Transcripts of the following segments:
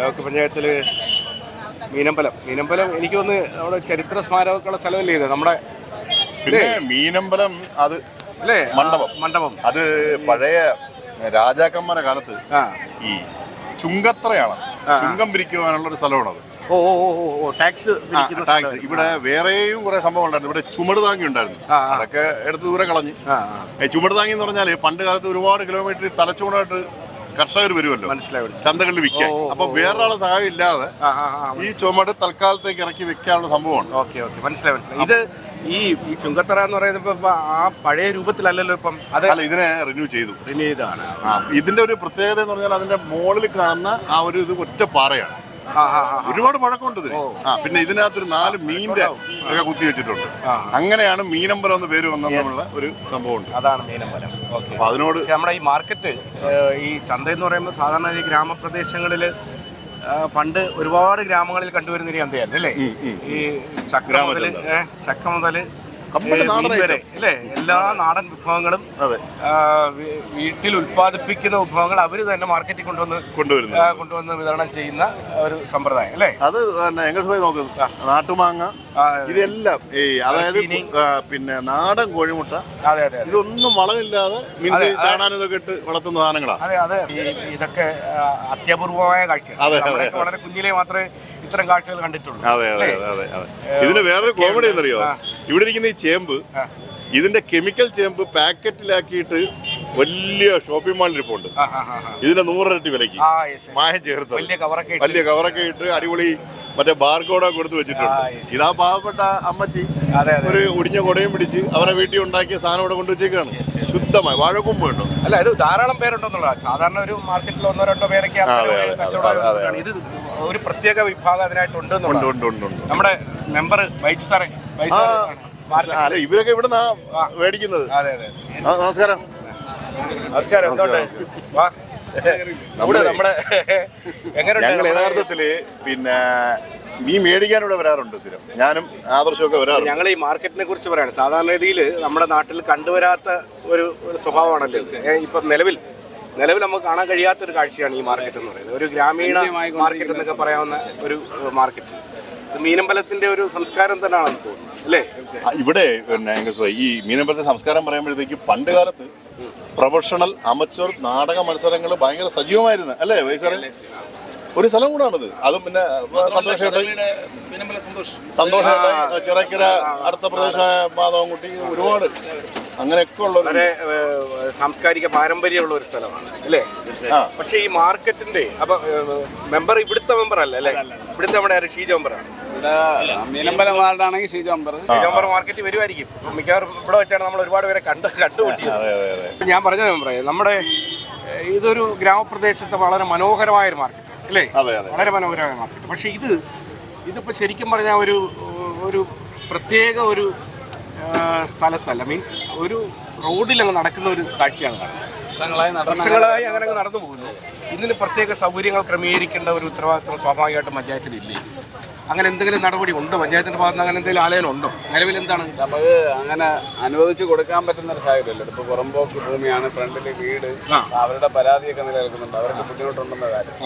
Block പഞ്ചായത്തിൽ മീനമ്പലം. മീനമ്പലം എനിക്ക് വന്ന് അവിടെ ചരിത്ര സ്മാരകമൊക്കെയുള്ള സ്ഥലമല്ലേ ഇത്? നമ്മുടെ പിന്നെ മീനമ്പലം അത് അല്ലേ? മണ്ഡപം. മണ്ഡപം. അത് പഴയ രാജാക്കന്മാരുടെ കാലത്ത് ഈ ചുങ്കത്രയാണ് ചുങ്കം പിരിക്കുവാനുള്ള ഒരു സ്ഥലമാണത്. ഓ ഓ ടാക്സ് ടാക്സ്. ഇവിടെ വേറെയും കുറെ സംഭവം ഉണ്ടായിരുന്നു ഇവിടെ ചുമട് താങ്ങി ഉണ്ടായിരുന്നു. അതൊക്കെ എടുത്ത് ദൂരെ കളഞ്ഞു. ചുമട് താങ്ങി എന്ന് പറഞ്ഞാൽ പണ്ട് കാലത്ത് ഒരുപാട് കിലോമീറ്റർ തലച്ചുമടായിട്ട് കർഷകർ വരുമല്ലോ. മനസ്സിലായി ചന്തകളിൽ വിൽക്കാൻ. അപ്പൊ വേറൊരാളെ സഹായം ഇല്ലാതെ ഈ ചുമട് തൽക്കാലത്തേക്ക് ഇറക്കി വെക്കാനുള്ള സംഭവമാണ് ഓക്കെ ഓക്കെ. മനസ്സിലായി മനസ്സിലായി. ഇത് ഈ ഈ ചുങ്കത്തറ എന്ന് പറയുന്നത് ഇപ്പൊ ആ പഴയ രൂപത്തിലല്ലല്ലോ ഇപ്പം അത് അല്ല ഇതിനെ റിന്യൂ ചെയ്തു. റിന്യൂ ചെയ്താണ് ഇതിന്റെ ഒരു പ്രത്യേകത എന്ന് പറഞ്ഞാൽ അതിന്റെ മുകളിൽ കാണുന്ന ആ ഒരു ഇത് ഒറ്റ പാറയാണ് ഒരുപാട് പഴക്കമുണ്ട് ഇതിന്. ആ പിന്നെ ഇതിനകത്തൊരു നാല് മീനിന്റെ ഒക്കെ കുത്തി വെച്ചിട്ടുണ്ട്. അങ്ങനെയാണ് മീനമ്പലം എന്ന പേര് വന്നെന്നുള്ള ഒരു സംഭവമുണ്ട്. അതാണ് മീനമ്പലം. അപ്പൊ അതിനോട് നമ്മുടെ ഈ മാർക്കറ്റ് ഈ ചന്ത എന്ന് പറയുമ്പോൾ സാധാരണ ഈ ഗ്രാമപ്രദേശങ്ങളിൽ പണ്ട് ഒരുപാട് ഗ്രാമങ്ങളിൽ കണ്ടുവരുന്ന ഒരു ചന്തയായിരുന്നു അല്ലേ? ഈ ചക്ര മുതൽ. ചക്ക മുതൽ വരെ അല്ലേ? എല്ലാ നാടൻ വിഭവങ്ങളും അതെ. വീട്ടിൽ ഉത്പാദിപ്പിക്കുന്ന വിഭവങ്ങൾ അവർ തന്നെ മാർക്കറ്റിൽ കൊണ്ടുവന്ന് കൊണ്ടുവരുന്നു. കൊണ്ടുവന്ന് വിതരണം ചെയ്യുന്ന ഒരു സമ്പ്രദായം അല്ലേ? അത് തന്നെ എങ്ങനെ നോക്കുന്നത് നാട്ടുമാങ്ങ ഇതെല്ലാം ഈ അതായത് പിന്നെ നാടൻ കോഴിമുട്ട. അതെ അതെ ഇതൊന്നും വളമില്ലാതെ മീൻസ് ചാടാൻ ഇതൊക്കെ ഇട്ട് വളർത്തുന്ന സാധനങ്ങളാണ് അതെ അതെ. ഇതൊക്കെ അത്യപൂർവമായ കാഴ്ചയാണ് വളരെ കുഞ്ഞിലെ മാത്രമേ ഇത്തരം കാഴ്ചകൾ കണ്ടിട്ടുള്ളൂ. അതെ അതെ അതെ അതെ ഇതിന് വേറൊരു കോമഡി എന്നറിയോ ഇവിടെ ഇരിക്കുന്ന ഈ ചേമ്പ് ഇതിന്റെ കെമിക്കൽ ചേമ്പ് പാക്കറ്റിലാക്കിയിട്ട് വലിയ ഷോപ്പിംഗ് മാളിൽ ഇരിപ്പുണ്ട്. ഇതിന്റെ നൂറിരട്ടി വിലയ്ക്ക്. മായം ചേർത്ത്. വലിയ കവറൊക്കെ ഇട്ട് അടിപൊളി മറ്റേ കോഡ കൊടുത്തു വെച്ചിട്ടുണ്ട്. ഇതാ പാവപ്പെട്ട അമ്മച്ചി. ഒരു ഒടിഞ്ഞ കൊടയും പിടിച്ച് അവരെ വീട്ടിൽ ഉണ്ടാക്കിയ സാധനം ഇവിടെ കൊണ്ടുവച്ചേക്കാണ് ശുദ്ധമായി. വാഴക്കൊമ്പ് കേട്ടോ അല്ല ഇത് ധാരാളം പേരുണ്ടെന്നുള്ളതാണ് സാധാരണ ഒരു മാർക്കറ്റിൽ ഒന്നോ രണ്ടോ പേരൊക്കെ കച്ചവടം. ഇത് ഒരു പ്രത്യേക വിഭാഗം അതിനായിട്ട് ഉണ്ട് ഉണ്ട് എന്നുള്ളതാണ്. ഉണ്ട് ഉണ്ട് ഉണ്ട്. നമ്മുടെ മെമ്പർ വൈറ്റ് സാറേ അല്ല ഇവരൊക്കെ ഇവിടെ മേടിക്കുന്നത്. അതെ അതെ നമസ്കാരം. നമസ്കാരം. വാ. നമ്മുടെ നമ്മുടെ ഞങ്ങൾ യഥാർത്ഥത്തിൽ യഥാർത്ഥത്തിൽ പിന്നെ മീൻ മേടിക്കാൻ ഇവിടെ വരാറുണ്ട് സ്ഥിരം. ഞാനും ആദർശമൊക്കെ വരാറുണ്ട്. ഞങ്ങൾ ഈ മാർക്കറ്റിനെ കുറിച്ച് പറയാണ്. സാധാരണ രീതിയിൽ നമ്മുടെ നാട്ടിൽ കണ്ടുവരാത്ത ഒരു സ്വഭാവമാണല്ലോ ഇപ്പൊ നിലവിൽ നിലവിൽ നമുക്ക് കാണാൻ കഴിയാത്ത ഒരു കാഴ്ചയാണ് ഈ മാർക്കറ്റ് എന്ന് പറയുന്നത്. ഒരു ഗ്രാമീണ മാർക്കറ്റ് എന്നൊക്കെ പറയാവുന്ന ഒരു മാർക്കറ്റ്. ഇത് മീനമ്പലത്തിന്റെ ഒരു സംസ്കാരം തന്നെയാണെന്ന് തോന്നുന്നു അല്ലേ? ഇവിടെ ഈ മീനമ്പലത്തെ സംസ്കാരം പറയുമ്പോഴത്തേക്ക് പണ്ട് കാലത്ത് പ്രൊഫഷണൽ അമച്ചോർ നാടക മത്സരങ്ങൾ ഭയങ്കര സജീവമായിരുന്നു. അല്ലേ വൈസാറെ ഒരു സ്ഥലം കൂടാണിത്. അതും പിന്നെ സന്തോഷമായിട്ട് സന്തോഷമായിട്ട് ചിറക്കര അടുത്ത പ്രദേശമായ മാധവൻകുട്ടി ഒരുപാട്. അങ്ങനെയൊക്കെ ഉള്ള ഒരു- വളരെ സാംസ്കാരിക പാരമ്പര്യമുള്ള ഒരു സ്ഥലമാണ് അല്ലേ? പക്ഷെ ഈ മാർക്കറ്റിന്റെ അപ്പൊ മെമ്പർ ഇവിടുത്തെ മെമ്പർ അല്ല? അല്ലേ ഇവിടുത്തെ നമ്മുടെ ആര്? ഷീജ മെമ്പറാണ് മീനമ്പലം വാർഡാണെങ്കിൽ ഷീജോമ്പർ ഷീജ മെമ്പർ മാർക്കറ്റ് വരുമായിരിക്കും മിക്കവാറും ഇവിടെ വെച്ചാണ് നമ്മൾ ഒരുപാട് പേരെ കണ്ട് ഇപ്പം ഞാൻ പറഞ്ഞത് മെമ്പറേ നമ്മുടെ ഇതൊരു ഗ്രാമപ്രദേശത്തെ വളരെ മനോഹരമായ ഒരു മാർക്കറ്റ് അല്ലേ? അതെ അതെ. വളരെ മനോഹരമായ മാർക്കറ്റ് പക്ഷേ ഇത് ഇതിപ്പോൾ ശരിക്കും പറഞ്ഞാൽ ഒരു ഒരു പ്രത്യേക ഒരു സ്ഥലത്തല്ല. മീൻസ് ഒരു റോഡിൽ അങ്ങ് നടക്കുന്ന ഒരു കാഴ്ചയാണ് കാണുന്നത്. വർഷങ്ങളായി അങ്ങനെ അങ്ങ് നടന്നു പോകുന്നു. ഇതിന് പ്രത്യേക സൗകര്യങ്ങൾ ക്രമീകരിക്കേണ്ട ഒരു ഉത്തരവാദിത്വം സ്വാഭാവികമായിട്ടും പഞ്ചായത്തിനില്ലേ അങ്ങനെ എന്തെങ്കിലും നടപടി ഉണ്ടോ? പഞ്ചായത്തിന്റെ ഭാഗത്ത് അങ്ങനെ എന്തെങ്കിലും ആലയം ഉണ്ടോ? നിലവിൽ എന്താണ്? നമുക്ക് അങ്ങനെ അനുവദിച്ച് കൊടുക്കാൻ പറ്റുന്ന ഒരു സാഹചര്യമല്ല. ഇപ്പോൾ പുറമ്പോക്ക് ഭൂമിയാണ് ഫ്രണ്ടിൽ വീട് അവരുടെ പരാതിയൊക്കെ നിലനിൽക്കുന്നുണ്ട്. അവർക്ക് ബുദ്ധിമുട്ടുണ്ടെന്ന കാര്യം.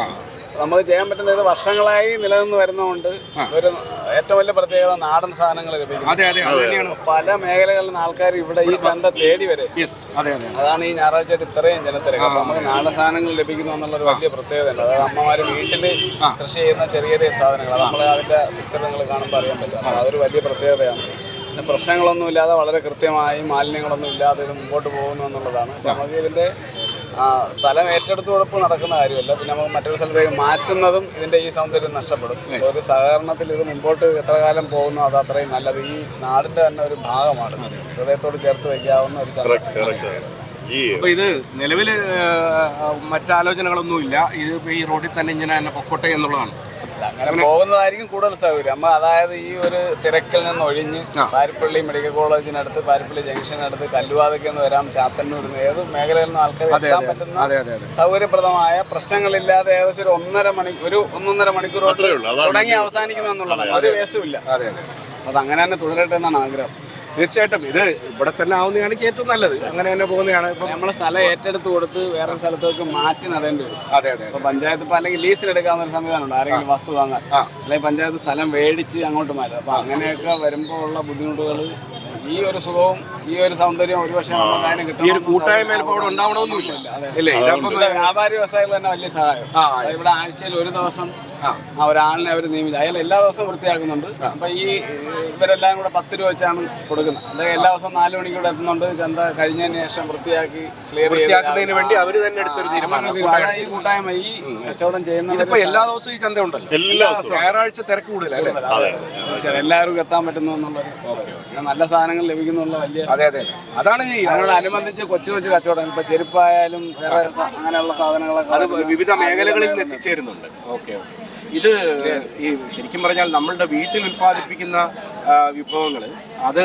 നമുക്ക് ചെയ്യാൻ പറ്റുന്നത് വർഷങ്ങളായി നിലനിന്ന് വരുന്നതുകൊണ്ട് ഒരു ഏറ്റവും വലിയ പ്രത്യേകത നാടൻ സാധനങ്ങൾ ലഭിക്കും. പല മേഖലകളിൽ നിന്ന് ആൾക്കാർ ഇവിടെ ഈ ചന്ത തേടി വരെ. അതാണ് ഈ ഞായറാഴ്ചയായിട്ട് ഇത്രയും ജനത്തിരക്ക്. നമുക്ക് നാടൻ സാധനങ്ങൾ ലഭിക്കുന്നു എന്നുള്ള ഒരു വലിയ പ്രത്യേകതയുണ്ട്. അതായത് അമ്മമാര് വീട്ടിൽ കൃഷി ചെയ്യുന്ന ചെറിയ ചെറിയ സാധനങ്ങൾ നമ്മൾ അതിന്റെ പിക്ചർ നിങ്ങൾ കാണുമ്പോൾ അറിയാൻ പറ്റും. അതൊരു വലിയ പ്രത്യേകതയാണ്. പിന്നെ പ്രശ്നങ്ങളൊന്നും ഇല്ലാതെ വളരെ കൃത്യമായി മാലിന്യങ്ങളൊന്നും ഇല്ലാതെ ഇത് മുമ്പോട്ട് പോകുന്നു എന്നുള്ളതാണ്. നമുക്ക് ഇതിന്റെ സ്ഥലം ഏറ്റെടുത്ത് കൊടുപ്പ് നടക്കുന്ന കാര്യമല്ല. പിന്നെ നമുക്ക് മറ്റൊരു സ്ഥലത്തേക്ക് മാറ്റുന്നതും ഇതിന്റെ ഈ സൗന്ദര്യം നഷ്ടപ്പെടും. ഒരു സഹകരണത്തിൽ ഇത് മുമ്പോട്ട് എത്ര കാലം പോകുന്നു അത് അത്രയും നല്ലത്. ഈ നാടിന്റെ തന്നെ ഒരു ഭാഗമാണ്. ഹൃദയത്തോട് ചേർത്ത് വയ്ക്കാവുന്ന ഒരു ഈ അപ്പൊ ഇത് നിലവിൽ മറ്റാലോചനകളൊന്നുമില്ല ഇത് ഈ റോഡിൽ തന്നെ ഇങ്ങനെ തന്നെ പൊക്കോട്ടെ എന്നുള്ളതാണ്. അങ്ങനെ പോകുന്നതായിരിക്കും കൂടുതൽ സൗകര്യം. അമ്മ അതായത് ഈ ഒരു തിരക്കിൽ നിന്ന് ഒഴിഞ്ഞ് പാരിപ്പള്ളി മെഡിക്കൽ കോളേജിനടുത്ത് പാരിപ്പള്ളി ജംഗ്ഷനടുത്ത് കല്ലുവാതയ്ക്ക് നിന്ന് വരാം ചാത്തന്നൂർ നിന്ന് ഏത് മേഖലയിൽ നിന്ന് ആൾക്കാർ എത്താൻ പറ്റുന്ന അതെ അതെ അതെ. സൗകര്യപ്രദമായ പ്രശ്നങ്ങളില്ലാതെ ഏകദേശം ഒരു ഒന്നര മണി ഒരു ഒന്നൊന്നര മണിക്കൂർ. തുടങ്ങി അവസാനിക്കുന്നു എന്നുള്ളതാണ് ഒരു വേസ്റ്റും ഇല്ല. അതെ അതെ. അത് അങ്ങനെ തന്നെ തുടരട്ടെ എന്നാണ് ആഗ്രഹം. തീർച്ചയായിട്ടും. ഇത് ഇവിടെ തന്നെ ആവുന്നതാണ് ഏറ്റവും നല്ലത്. അങ്ങനെ തന്നെ പോകുന്നതാണ്. ഇപ്പം നമ്മളെ സ്ഥലം ഏറ്റെടുത്ത് കൊടുത്ത് വേറെ സ്ഥലത്തേക്ക് മാറ്റി നടേണ്ടി വരും. അതെ അതെ ഇപ്പൊ പഞ്ചായത്ത് ഇപ്പൊ അല്ലെങ്കിൽ ലീസിൽ എടുക്കാവുന്ന ഒരു സംവിധാനമുണ്ട്. ആരെങ്കിലും വസ്തു വാങ്ങാൻ. അല്ലെങ്കിൽ പഞ്ചായത്ത് സ്ഥലം മേടിച്ച് അങ്ങോട്ട് മാറ്റും. അപ്പൊ അങ്ങനെയൊക്കെ വരുമ്പോൾ ഉള്ള ബുദ്ധിമുട്ടുകൾ ഈ ഒരു സുഖവും ഈ ഒരു സൗന്ദര്യവും ഒരുപക്ഷെ നമുക്ക് അതിന് ഈ ഒരു കിട്ടും കൂട്ടായ്മ അവിടെ ഉണ്ടാവണമെന്നില്ല. അല്ലേ വ്യാപാരി വ്യവസായികൾ തന്നെ വലിയ സഹായം. ഇവിടെ ആഴ്ചയിൽ ഒരു ദിവസം ഒരാളിനെ അവർ നിയമിച്ചു അയാൾ എല്ലാ ദിവസവും വൃത്തിയാക്കുന്നുണ്ട്. അപ്പൊ ഈ ഇവരെല്ലാം കൂടെ പത്ത് രൂപ വെച്ചാണ് കൊടുക്കുന്നത്. എല്ലാ ദിവസവും നാല് മണിക്ക് ഇവിടെ എത്തുന്നുണ്ട്. ചന്ത കഴിഞ്ഞതിന് ശേഷം വൃത്തിയാക്കി ക്ലിയർ വൃത്തിയാക്കുന്നതിന് വേണ്ടി അവർ തന്നെ എടുത്തൊരു തീരുമാനം. ഈ കൂട്ടായ്മ ഈ കച്ചവടം ചെയ്യുന്ന ഇതിപ്പോ എല്ലാ ദിവസവും ഈ ചന്ത ഉണ്ടല്ലോ. എല്ലാ ദിവസവും. ഞായറാഴ്ച തിരക്ക് കൂടുതലല്ലേ എല്ലാവർക്കും എത്താൻ പറ്റുന്നു എന്നുള്ളത് നല്ല സാധനങ്ങൾ ലഭിക്കുന്നുള്ള വലിയ അതെ അതെ. അതാണ് അതിനോടനുബന്ധിച്ച് കൊച്ചു കൊച്ചു കച്ചവടം ഇപ്പൊ ചെരുപ്പായാലും വേറെ അങ്ങനെയുള്ള സാധനങ്ങളൊക്കെ അത് വിവിധ മേഖലകളിൽ നിന്ന് എത്തിച്ചേരുന്നുണ്ട്. ഓക്കെ. ഇത് ഈ ശരിക്കും പറഞ്ഞാൽ നമ്മളുടെ വീട്ടിൽ ഉൽപ്പാദിപ്പിക്കുന്ന വിഭവങ്ങൾ അത്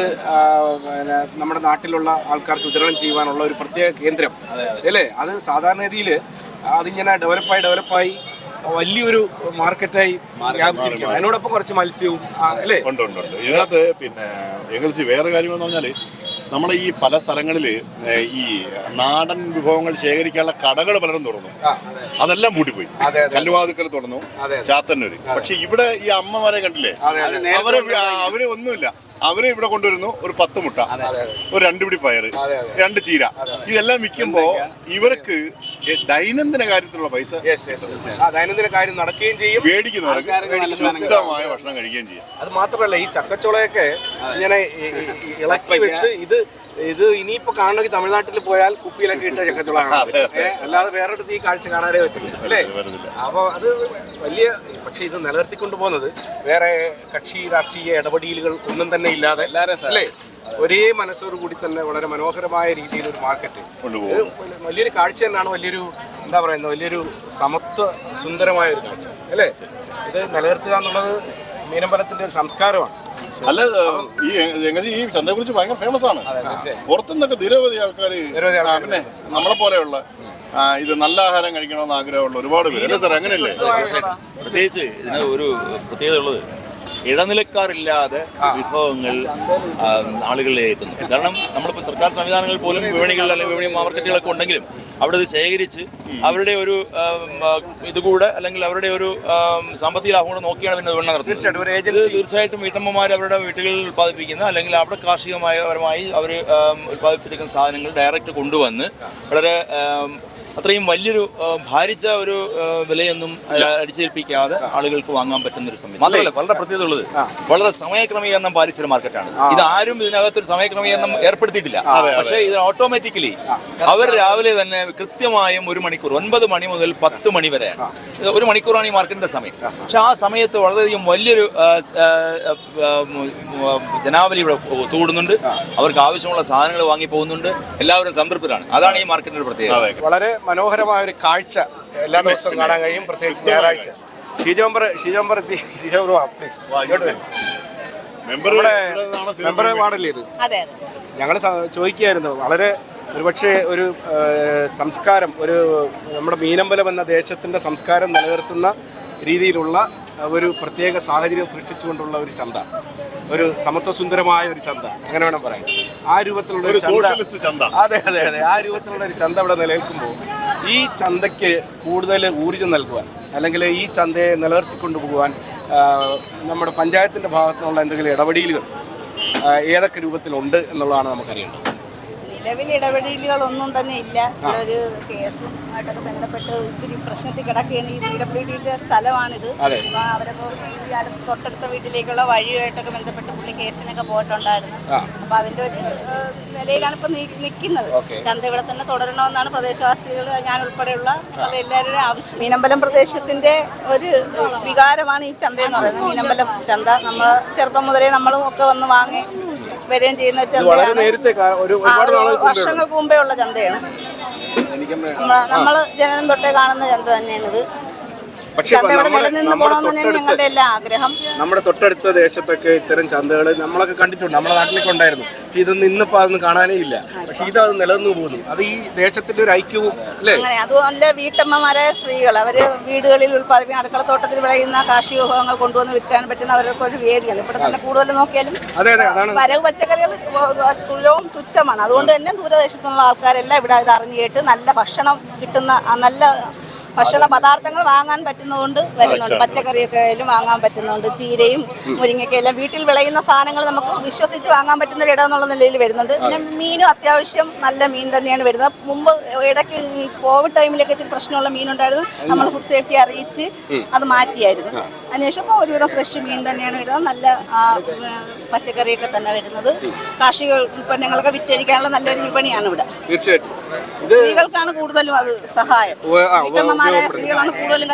പിന്നെ നമ്മുടെ നാട്ടിലുള്ള ആൾക്കാർക്ക് വിതരണം ചെയ്യുവാനുള്ള ഒരു പ്രത്യേക കേന്ദ്രം. അല്ലേ? അത് സാധാരണഗതിയിൽ അതിങ്ങനെ ഡെവലപ്പായി ഡെവലപ്പായി വലിയൊരു മാർക്കറ്റായി വ്യാപിച്ചിരിക്കുകയാണ്. അതിനോടൊപ്പം കുറച്ച് മത്സ്യവും അല്ലേ? ഉണ്ട് ഉണ്ട് ഇതിനകത്ത് പിന്നെ എങ്ങൽസി വേറെ കാര്യമെന്ന് പറഞ്ഞാൽ നമ്മളെ ഈ പല സ്ഥലങ്ങളിൽ ഈ നാടൻ വിഭവങ്ങൾ ശേഖരിക്കാനുള്ള കടകൾ പലരും തുറന്നു. അതെല്ലാം പൂട്ടിപ്പോയി. കല്ലുവാതുക്കൽ തുറന്നു. ചാത്തന്നൂര്. പക്ഷെ ഇവിടെ ഈ അമ്മമാരെ കണ്ടില്ലേ? അവർ അവർ ഒന്നുമില്ല. അവർ ഇവിടെ കൊണ്ടുവരുന്നു ഒരു പത്ത് മുട്ട ഒരു രണ്ട് പിടി പയറ് രണ്ട് ചീര. ഇതെല്ലാം വിൽക്കുമ്പോ ഇവർക്ക് ദൈനംദിന കാര്യത്തിലുള്ള പൈസ ദൈനംദിന കാര്യം നടക്കുകയും ചെയ്യും. മേടിക്കുന്നവർക്ക് ശുദ്ധമായ ഭക്ഷണം കഴിക്കുകയും ചെയ്യും. അത് മാത്രമല്ല ഈ ചക്കച്ചുളയൊക്കെ ഇങ്ങനെ ഇളക്കി വെച്ച് ഇത് ഇത് ഇനിയിപ്പോ കാണണമെങ്കിൽ തമിഴ്നാട്ടിൽ പോയാൽ കുപ്പിയിലൊക്കെ ഇട്ട. ഏ, അല്ലാതെ വേറെടുത്ത് ഈ കാഴ്ച കാണാനേ പറ്റില്ല അല്ലേ? അപ്പോൾ അത് വലിയ പക്ഷെ ഇത് നിലനിർത്തിക്കൊണ്ടുപോകുന്നത് വേറെ കക്ഷി രാഷ്ട്രീയ ഇടപെടലുകൾ ഒന്നും തന്നെ ഇല്ലാതെ അല്ലേ? ഒരേ മനസ്സോടു കൂടി തന്നെ വളരെ മനോഹരമായ രീതിയിൽ ഒരു മാർക്കറ്റ്. വലിയൊരു കാഴ്ച തന്നെയാണ് വലിയൊരു എന്താ പറയുന്നത് വലിയൊരു സമത്വ സുന്ദരമായ ഒരു കാഴ്ച അല്ലേ? ഇത് നിലനിർത്തുക എന്നുള്ളത് മീനമ്പലത്തിന്റെ ഒരു സംസ്കാരമാണ്. അല്ല ഈ എങ്ങനെ ഈ ചന്തയെ കുറിച്ച് ഭയങ്കര ഫേമസ് ആണ്. പുറത്തുനിന്നൊക്കെ നിരവധി ആൾക്കാർ. പിന്നെ നമ്മളെ പോലെയുള്ള ഇത് നല്ല ആഹാരം കഴിക്കണമെന്ന് ആഗ്രഹമുള്ള ഒരുപാട് പേര്. അല്ലേ സാർ അങ്ങനെയല്ലേ? പ്രത്യേകിച്ച് ഇതിന് ഒരു പ്രത്യേകത ഉള്ളത് ഇടനിലക്കാരില്ലാതെ വിഭവങ്ങൾ ആളുകളിലേക്ക് എത്തുന്നു കാരണം നമ്മളിപ്പോൾ സർക്കാർ സംവിധാനങ്ങൾ പോലും വിപണികളിൽ അല്ലെങ്കിൽ വിപണി മാർക്കറ്റുകളൊക്കെ ഉണ്ടെങ്കിലും അവിടെ ഇത് ശേഖരിച്ച് അവരുടെ ഒരു ഇതുകൂടെ അല്ലെങ്കിൽ അവരുടെ ഒരു സാമ്പത്തിക ലാഭം കൂടെ നോക്കിയാണ് പിന്നെ വിപണനം നടത്തുന്നത്. തീർച്ചയായിട്ടും. വീട്ടമ്മമാർ അവരുടെ വീടുകളിൽ ഉൽപ്പാദിപ്പിക്കുന്ന അല്ലെങ്കിൽ അവിടെ കാർഷികമായ പരമായി അവർ ഉൽപ്പാദിപ്പിച്ചിരിക്കുന്ന സാധനങ്ങൾ ഡയറക്റ്റ് കൊണ്ടുവന്ന് വളരെ അത്രയും വലിയൊരു ഭാരിച്ച ഒരു വിലയൊന്നും അടിച്ചേൽപ്പിക്കാതെ ആളുകൾക്ക് വാങ്ങാൻ പറ്റുന്ന ഒരു സമയം മാത്രമല്ല വളരെ പ്രത്യേകത ഉള്ളത് വളരെ സമയക്രമീകരണം പാലിച്ചൊരു മാർക്കറ്റാണ്. ഇത് ആരും ഇതിനകത്ത് ഒരു സമയക്രമീകരണം ഏർപ്പെടുത്തിയിട്ടില്ല. പക്ഷേ ഇത് ഓട്ടോമാറ്റിക്കലി അവർ രാവിലെ തന്നെ കൃത്യമായും ഒരു മണിക്കൂർ ഒൻപത് മണി മുതൽ പത്ത് മണി വരെ ഒരു മണിക്കൂറാണ് ഈ മാർക്കറ്റിന്റെ സമയം. പക്ഷെ ആ സമയത്ത് വളരെയധികം വലിയൊരു ജനാവലി ഇവിടെ ഒത്തുകൂടുന്നുണ്ട് അവർക്ക് ആവശ്യമുള്ള സാധനങ്ങൾ വാങ്ങി പോകുന്നുണ്ട്. എല്ലാവരും സംതൃപ്തരാണ്. അതാണ് ഈ മാർക്കറ്റിന്റെ പ്രത്യേകത. വളരെ മനോഹരമായ ഒരു കാഴ്ച എല്ലാ ദിവസവും കാണാൻ കഴിയും. പ്രത്യേകിച്ച് ഞായറാഴ്ച. എത്തി. ഷീജോമ്പർ വാ പ്ലീസ് മെമ്പർ നമ്മുടെ വാർഡല്ലേ ഇത്. ഞങ്ങൾ ചോദിക്കുകയായിരുന്നു. വളരെ ഒരുപക്ഷെ ഒരു സംസ്കാരം ഒരു നമ്മുടെ മീനമ്പലം എന്ന ദേശത്തിന്റെ സംസ്കാരം നിലനിർത്തുന്ന രീതിയിലുള്ള ഒരു പ്രത്യേക സാഹചര്യം സൃഷ്ടിച്ചുകൊണ്ടുള്ള ഒരു ചന്ത. ഒരു സമത്വസുന്ദരമായ ഒരു ചന്ത. അങ്ങനെ വേണം പറയാൻ? ആ രൂപത്തിലുള്ള ഒരു ചന്ത സോഷ്യലിസ്റ്റ് ചന്ത. അതെ അതെ അതെ. ആ രൂപത്തിലുള്ള ഒരു ചന്ത ഇവിടെ നിലനിൽക്കുമ്പോൾ ഈ ചന്തയ്ക്ക് കൂടുതൽ ഊർജം നൽകുവാൻ അല്ലെങ്കിൽ ഈ ചന്തയെ നിലനിർത്തിക്കൊണ്ടു പോകുവാൻ നമ്മുടെ പഞ്ചായത്തിന്റെ ഭാഗത്തുനിന്നുള്ള എന്തെങ്കിലും ഇടപെടലുകൾ ഏതൊക്കെ രൂപത്തിലുണ്ട് എന്നുള്ളതാണ് നമുക്കറിയേണ്ടത്. നിലവിൽ ഇടപെടലുകളൊന്നും തന്നെ ഇല്ല. ഇവിടെ ഒരു കേസും ആയിട്ടൊക്കെ ബന്ധപ്പെട്ട് ഇത്തിരി പ്രശ്നത്തിൽ കിടക്കുകയാണ്. ഈ പി ഡബ്ല്യു ഡിയുടെ സ്ഥലമാണിത്. അപ്പോൾ ഈ അടുത്ത് തൊട്ടടുത്ത വീട്ടിലേക്കുള്ള വഴിയുമായിട്ടൊക്കെ ബന്ധപ്പെട്ട് പുള്ളി കേസിനൊക്കെ പോയിട്ടുണ്ടായിരുന്നു. അപ്പോൾ അതിന്റെ ഒരു നിലയിലാണ് ഇപ്പം നിൽക്കുന്നത്. ചന്ത ഇവിടെ തന്നെ തുടരണമെന്നാണ് പ്രദേശവാസികൾ ഞാൻ ഉൾപ്പെടെയുള്ള എല്ലാവരുടെയും ആവശ്യം. മീനമ്പലം പ്രദേശത്തിന്റെ ഒരു വികാരമാണ് ഈ ചന്ത എന്ന് പറയുന്നത്. മീനമ്പലം ചന്ത നമ്മൾ ചെറുപ്പം മുതലേ നമ്മളും ഒക്കെ വന്ന് വാങ്ങി വരികയും ചെയ്യുന്ന ചന്തയാണ്. വർഷങ്ങൾക്ക് മുമ്പേ ഉള്ള ചന്തയാണ്. നമ്മൾ ജനനം തൊട്ടേ കാണുന്ന ചന്ത തന്നെയാണിത്. പക്ഷേ നിലനിന്ന് പോകണമെന്ന് തന്നെയാണ് ഞങ്ങളുടെ എല്ലാ ആഗ്രഹം. നമ്മുടെ തൊട്ടടുത്ത ദേശത്തൊക്കെ ഇത്തരം ചന്തകൾ നമ്മളൊക്കെ കണ്ടിട്ടുണ്ട്. നമ്മുടെ നാട്ടിലൊക്കെ ഉണ്ടായിരുന്നു പക്ഷെ ഇതൊന്നും ഇന്നിപ്പോൾ അതൊന്നും കാണാനേ ഇല്ല. പക്ഷെ ഇത് അത് നിലനിന്ന് പോകുന്നു. അത് ഈ ദേശത്തിന്റെ ഒരു ഐക്യവും അല്ലേ? അങ്ങനെ അതുപോലെ വീട്ടമ്മമാരായ സ്ത്രീകൾ അവർ വീടുകളിൽ ഉൽപ്പാദിപ്പിക്കുന്ന അടുക്കളത്തോട്ടത്തിൽ വിളയുന്ന കാർഷിക വിഭവങ്ങൾ കൊണ്ടുവന്ന് വിൽക്കാൻ പറ്റുന്ന അവരൊക്കെ ഒരു വേദിയാണ്. ഇവിടെ തന്നെ കൂടുതൽ നോക്കിയാലും അതെ അതെ അതാണ്. വരവ് പച്ചക്കറികൾ തുലവും തുച്ഛമാണ്. അതുകൊണ്ട് തന്നെ ദൂരദേശത്തുള്ള ആൾക്കാരെല്ലാം ഇവിടെ ഇത് അറിഞ്ഞു കേട്ട് നല്ല ഭക്ഷണം കിട്ടുന്ന നല്ല ഭക്ഷണ പദാർത്ഥങ്ങൾ വാങ്ങാൻ പറ്റുന്നതുകൊണ്ട് വരുന്നുണ്ട്. പച്ചക്കറിയൊക്കെ ആയാലും വാങ്ങാൻ പറ്റുന്നുണ്ട്. ചീരയും മുരിങ്ങയ്ക്കെല്ലാം വീട്ടിൽ വിളയുന്ന സാധനങ്ങൾ നമുക്ക് വിശ്വസിച്ച് വാങ്ങാൻ പറ്റുന്ന ഒരു ഇടം എന്നുള്ള നിലയിൽ വരുന്നുണ്ട്. പിന്നെ മീനും അത്യാവശ്യം നല്ല മീൻ തന്നെയാണ് വരുന്നത്. മുമ്പ് ഇടയ്ക്ക് ഈ കോവിഡ് ടൈമിലൊക്കെ ഇത്തിരി പ്രശ്നമുള്ള മീനുണ്ടായിരുന്നു. നമ്മൾ ഫുഡ് സേഫ്റ്റി അറിയിച്ച് അത് മാറ്റിയായിരുന്നു. അതിനുശേഷം ഇപ്പോൾ ഒരുവിധം ഫ്രഷ് മീൻ തന്നെയാണ് വരുന്നത്. നല്ല പച്ചക്കറിയൊക്കെ തന്നെ വരുന്നത്. കാർഷിക ഉൽപ്പന്നങ്ങളൊക്കെ വിറ്റഴിക്കാനുള്ള നല്ലൊരു വിപണിയാണ് ഇവിടെ. തീർച്ചയായിട്ടും. സ്ത്രീകൾക്കാണ് കൂടുതലും അത് സഹായം. വീട്ടമ്മമാരായ സ്ത്രീകളാണ് കൂടുതലും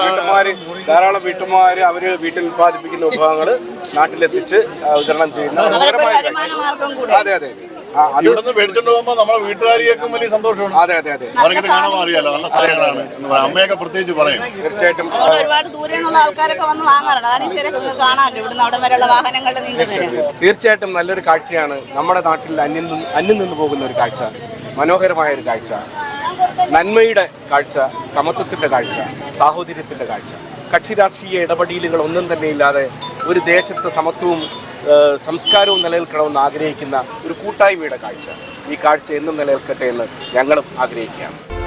വീട്ടമ്മമാര് ധാരാളം വീട്ടമ്മമാര് അവർ വീട്ടിൽ ഉത്പാദിപ്പിക്കുന്ന വിഭവങ്ങൾ നാട്ടിലെത്തിച്ച് വിതരണം ചെയ്യുന്ന അവർക്കൊരു മനോഹരമായ വരുമാന കാഴ്ച. മാർഗം കൂടെ. അതെ അതെ അതെ. ആ, അത് ഇവിടുന്ന് മേടിച്ചോണ്ട് പോകുമ്പോ നമ്മളെ വീട്ടുകാരിയേക്കും വലിയ സന്തോഷമാണ് അതെ അതെ അതെ. അവർക്കിത് കാണാൻ അറിയാലോ നല്ല സാധനങ്ങളാണ് എന്ന് പറയാം. അമ്മയൊക്കെ പ്രത്യേകിച്ച് പറയും. തീർച്ചയായിട്ടും. അതുകൊണ്ട് ഒരുപാട് ദൂരെ നിന്നുള്ള ആൾക്കാരൊക്കെ വന്ന് വാങ്ങാറുണ്ട്. അതാണ് ഈ തിരക്ക് കാണാമല്ലോ ഇവിടുന്ന് അവിടെ വരെയുള്ള വാഹനങ്ങളുടെ നീണ്ട നിര തീർച്ചയായിട്ടും നല്ലൊരു കാഴ്ചയാണ്. നമ്മുടെ നാട്ടിൽ അന്യം അന്യം നിന്ന് പോകുന്ന ഒരു കാഴ്ച. മനോഹരമായ ഒരു കാഴ്ച. നന്മയുടെ കാഴ്ച സമത്വത്തിന്റെ കാഴ്ച സാഹോദര്യത്തിന്റെ കാഴ്ച. കക്ഷി രാഷ്ട്രീയ ഇടപെടലുകൾ ഒന്നും തന്നെ ഇല്ലാതെ ഒരു ദേശത്ത് സമത്വവും സംസ്കാരവും നിലനിൽക്കണമെന്ന് ആഗ്രഹിക്കുന്ന ഒരു കൂട്ടായ്മയുടെ കാഴ്ച. ഈ കാഴ്ച എന്നും നിലനിൽക്കട്ടെ എന്ന് ഞങ്ങളും ആഗ്രഹിക്കുകയാണ്.